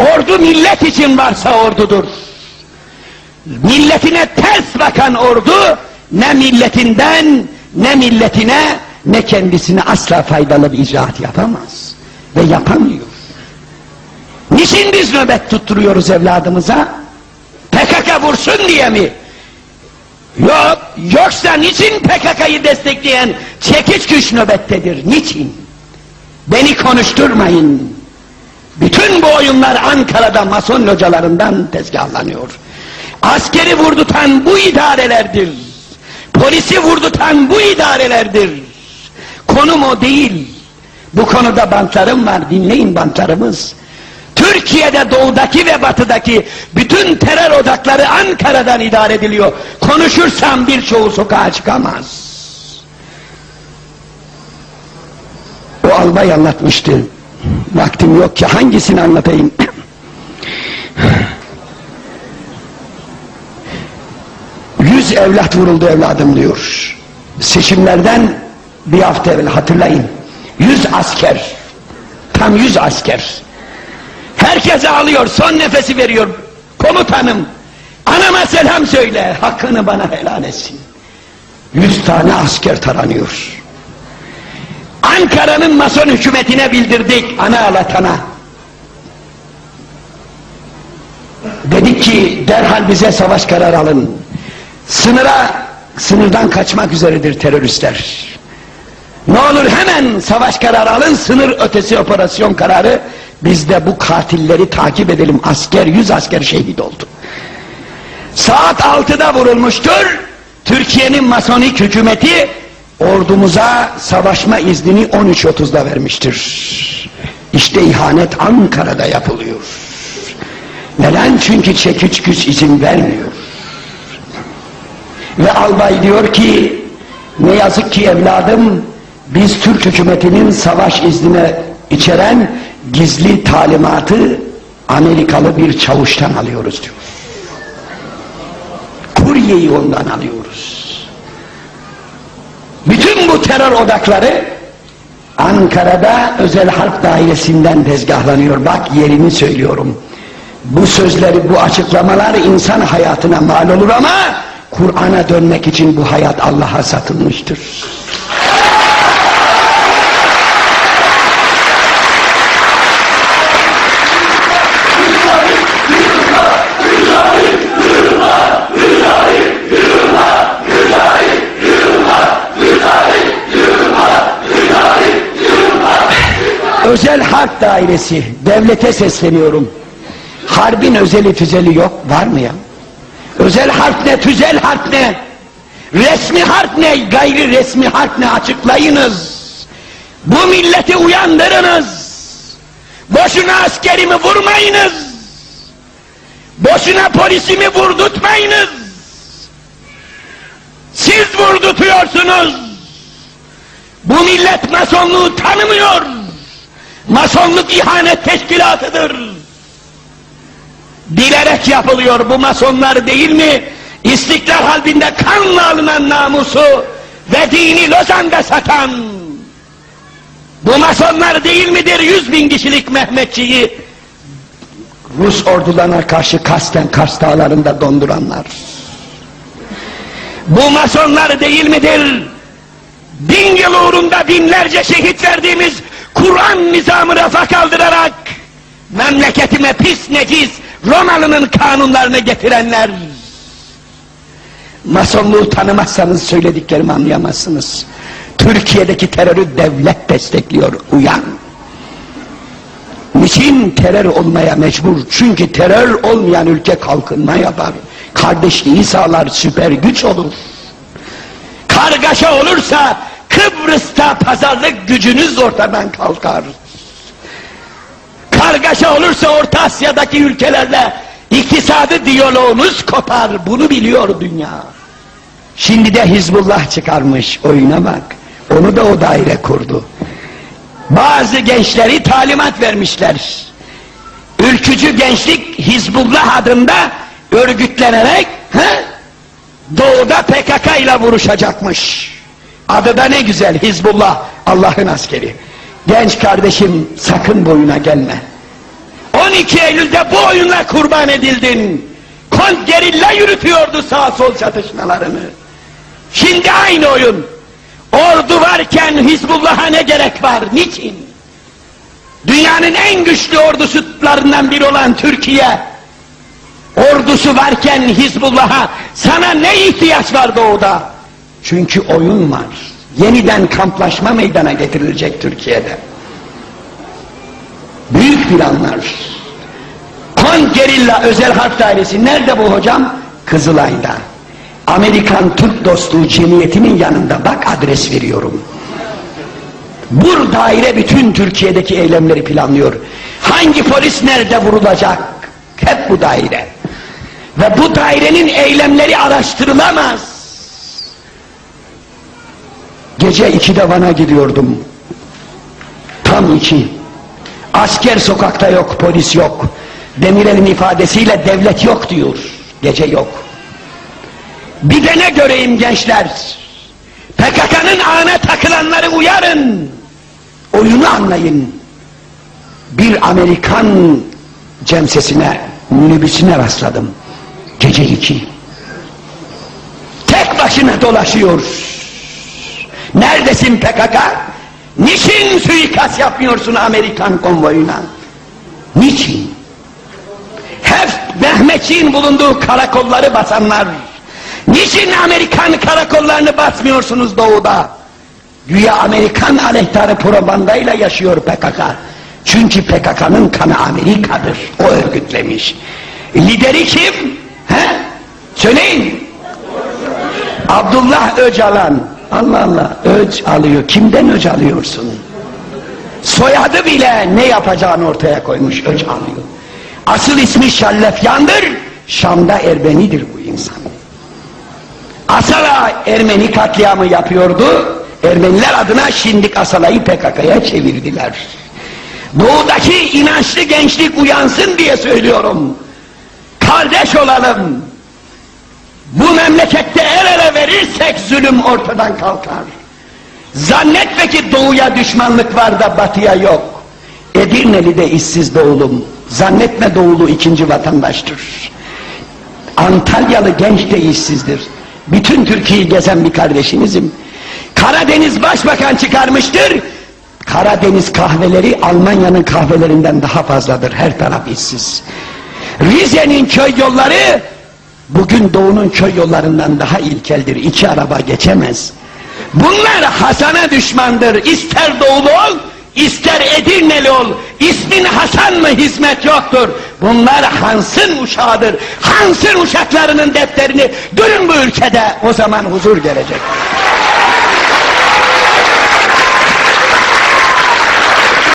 Ordu millet için varsa ordudur. Milletine ters bakan ordu ne milletinden ne milletine ne kendisine asla faydalı bir icraat yapamaz. Ve yapamıyor. Niçin biz nöbet tutturuyoruz evladımıza? PKK vursun diye mi? Yok, yoksa niçin PKK'yı destekleyen çekiç güç nöbettedir? Niçin? Beni konuşturmayın. Bütün bu oyunlar Ankara'da mason localarından tezgahlanıyor. Askeri vurdutan bu idarelerdir. Polisi vurdutan bu idarelerdir. Konum o değil. Bu konuda bantlarım var, dinleyin bantlarımız. Türkiye'de doğudaki ve batıdaki bütün terör odakları Ankara'dan idare ediliyor. Konuşursam birçoğu sokağa çıkamaz. O albay anlatmıştı. Vaktim yok ki hangisini anlatayım? Yüz evlat vuruldu evladım diyor. Seçimlerden bir hafta evvel hatırlayın. Yüz asker. Tam yüz asker. Herkes ağlıyor, son nefesi veriyor. Komutanım, anama selam söyle, hakkını bana helal etsin. Yüz tane asker taranıyor. Ankara'nın mason hükümetine bildirdik, ana alatana. Dedik ki derhal bize savaş kararı alın. Sınıra, sınırdan kaçmak üzeredir teröristler. Ne olur hemen savaş kararı alın, sınır ötesi operasyon kararı. Biz de bu katilleri takip edelim. Asker, yüz asker şehit oldu. Saat 6'da vurulmuştur. Türkiye'nin masonik hükümeti ordumuza savaşma iznini 13.30'da vermiştir. İşte ihanet Ankara'da yapılıyor. Neden? Çünkü çekiç güç izin vermiyor. Ve albay diyor ki ne yazık ki evladım biz Türk hükümetinin savaş iznine içeren gizli talimatı Amerikalı bir çavuştan alıyoruz diyor. Kuryeyi ondan alıyoruz. Terör odakları Ankara'da özel harp dairesinden tezgahlanıyor. Bak yerini söylüyorum. Bu sözleri, bu açıklamalar insan hayatına mal olur ama Kur'an'a dönmek için bu hayat Allah'a satılmıştır. Harp Dairesi, devlete sesleniyorum. Harbin özeli tüzeli yok, var mı ya? Özel harp ne, tüzel harp ne? Resmi harp ne, gayri resmi harp ne açıklayınız. Bu milleti uyandırınız. Boşuna askerimi vurmayınız. Boşuna polisimi vurdurtmayınız. Siz vurdutuyorsunuz. Bu millet masonluğu tanımıyor. Masonluk ihanet teşkilatıdır. Bilerek yapılıyor bu masonlar değil mi? İstiklal halbinde kanla alınan namusu ve dini Lozan'da satan bu masonlar değil midir yüz bin kişilik Mehmetçiyi Rus ordularına karşı kasten Kars dağlarında donduranlar? Bu masonlar değil midir? Bin yıl uğrunda binlerce şehit verdiğimiz Kur'an nizamı rafa kaldırarak memleketime pis necis Romalı'nın kanunlarını getirenler. Masonluğu tanımazsanız söylediklerimi anlayamazsınız. Türkiye'deki terörü devlet destekliyor. Uyan. Niçin terör olmaya mecbur? Çünkü terör olmayan ülke kalkınma yapar. Kardeşliği sağlar, süper güç olur. Kargaşa olursa Kıbrıs'ta pazarlık gücünüz ortadan kalkar. Kargaşa olursa Orta Asya'daki ülkelerle iktisadi diyaloğunuz kopar. Bunu biliyor dünya. Şimdi de Hizbullah çıkarmış oyuna bak. Onu da o daire kurdu. Bazı gençleri talimat vermişler. Ülkücü gençlik Hizbullah adında örgütlenerek he, doğuda PKK ile vuruşacakmış. Adı da ne güzel Hizbullah Allah'ın askeri. Genç kardeşim sakın boyuna gelme. 12 Eylül'de bu oyunla kurban edildin. Kont gerilla yürütüyordu sağ sol çatışmalarını. Şimdi aynı oyun. Ordu varken Hizbullah'a ne gerek var? Niçin? Dünyanın en güçlü ordusularından biri olan Türkiye, ordusu varken Hizbullah'a sana ne ihtiyaç var doğuda? Çünkü oyun var. Yeniden kamplaşma meydana getirilecek Türkiye'de. Büyük planlar. Kon Gerilla Özel Harp Dairesi nerede bu hocam? Kızılay'da. Amerikan Türk Dostluğu Cemiyeti'nin yanında bak adres veriyorum. Bu daire bütün Türkiye'deki eylemleri planlıyor. Hangi polis nerede vurulacak? Hep bu daire. Ve bu dairenin eylemleri araştırılamaz. Gece ikide Van'a gidiyordum. Tam iki. Asker sokakta yok, polis yok. Demirel'in ifadesiyle devlet yok diyor. Gece yok. Bir de ne göreyim gençler? PKK'nın ağına takılanları uyarın. Oyunu anlayın. Bir Amerikan cemsesine, minibüsüne rastladım. Gece iki. Tek başına dolaşıyor. Neredesin PKK? Niçin suikast yapmıyorsun Amerikan konvoyuna? Niçin? Hep Mehmetçiğin bulunduğu karakolları basanlar. Niçin Amerikan karakollarını basmıyorsunuz doğuda? Güya Amerikan aleyhtarı propagandayla yaşıyor PKK. Çünkü PKK'nın kanı Amerika'dır. O örgütlemiş. Lideri kim? He? Söyleyin. Abdullah Öcalan. Allah Allah öc alıyor. Kimden öc alıyorsun? Soyadı bile ne yapacağını ortaya koymuş öc alıyor. Asıl ismi Şallefyan'dır. Şam'da Ermenidir bu insan. Asala Ermeni katliamı yapıyordu. Ermeniler adına Şindik Asala'yı PKK'ya çevirdiler. Doğudaki inançlı gençlik uyansın diye söylüyorum. Kardeş olalım. Bu memlekette el ele verirsek zulüm ortadan kalkar. Zannetme ki doğuya düşmanlık var da batıya yok. Edirne'li'de işsiz doğulum. Zannetme doğulu ikinci vatandaştır. Antalyalı genç de işsizdir. Bütün Türkiye'yi gezen bir kardeşinizim. Karadeniz Başbakan çıkarmıştır. Karadeniz kahveleri Almanya'nın kahvelerinden daha fazladır. Her taraf işsiz. Rize'nin köy yolları bugün doğunun köy yollarından daha ilkeldir. İki araba geçemez. Bunlar Hasan'a düşmandır. İster doğulu ol, ister Edirneli ol. İsmin Hasan mı hizmet yoktur. Bunlar Hans'ın uşağıdır. Hans'ın uşaklarının defterini durun bu ülkede. O zaman huzur gelecek.